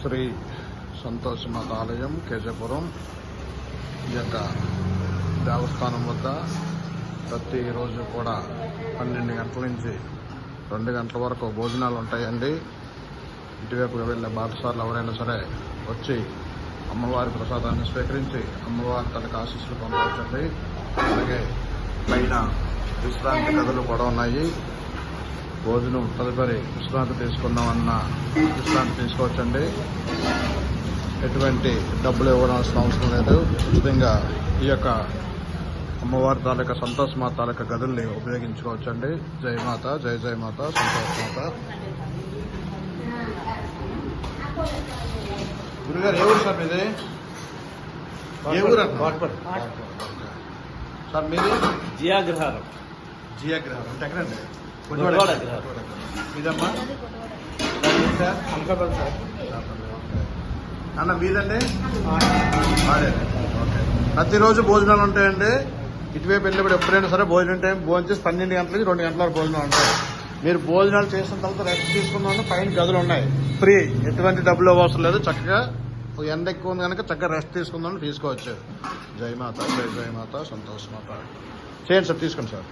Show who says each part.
Speaker 1: శ్రీ సంతోషమాత ఆలయం కేశపురం. ఈ యొక్క దేవస్థానం వద్ద ప్రతిరోజు కూడా పన్నెండు గంటల నుంచి రెండు గంటల వరకు భోజనాలు ఉంటాయండి. ఇటువైపు వెళ్ళే బాటసార్లు ఎవరైనా సరే వచ్చి అమ్మవారి ప్రసాదాన్ని స్వీకరించి అమ్మవారి తనకు ఆశీస్సులు పొందవచ్చండి. అలాగే పైన విశ్రాంతి గదులు కూడా ఉన్నాయి. భోజనం తదుపరి విశ్రాంతి తీసుకుందామన్న విశ్రాంతి తీసుకోవచ్చండి. ఎటువంటి డబ్బులు ఇవ్వాల్సిన అవసరం లేదు. ఉచితంగా ఈ యొక్క అమ్మవారి తాలూకా సంతోష్ మాత తాలూకా గదుల్ని ఉపయోగించుకోవచ్చండి. జై మాత జై జై మాత సంతోష్ మాత. గురుగారు ఏ ఊరు సార్ మీది? ఏ ఊరు అన్న? సార్ మీది?
Speaker 2: జియాగ్రహారం.
Speaker 1: జియాగ్రహం అంటే ఎక్కడండి. ఇదమ్మా. Sir
Speaker 2: sir.
Speaker 1: అన్న మీదండి? ప్రతిరోజు భోజనాలు ఉంటాయండి. ఇటువైపు వెళ్ళినప్పుడు ఎప్పుడైనా సరే భోజనం టైం భోజనం చేసి పన్నెండు గంటలకి రెండు గంటల భోజనం భోజనాలు ఉంటాయి. మీరు భోజనాలు చేసిన తర్వాత రెస్ట్ తీసుకుందాం పైన గదులు ఉన్నాయి. ఫ్రీ ఎటువంటి డబ్బులు అవసరం లేదు. చక్కగా ఎండ ఎక్కువ ఉంది కనుక చక్కగా రెస్ట్ తీసుకుందామని తీసుకోవచ్చు. జై జయ జై మాత. సంతోష్ మాత. చేయండి సార్ తీసుకోండి సార్.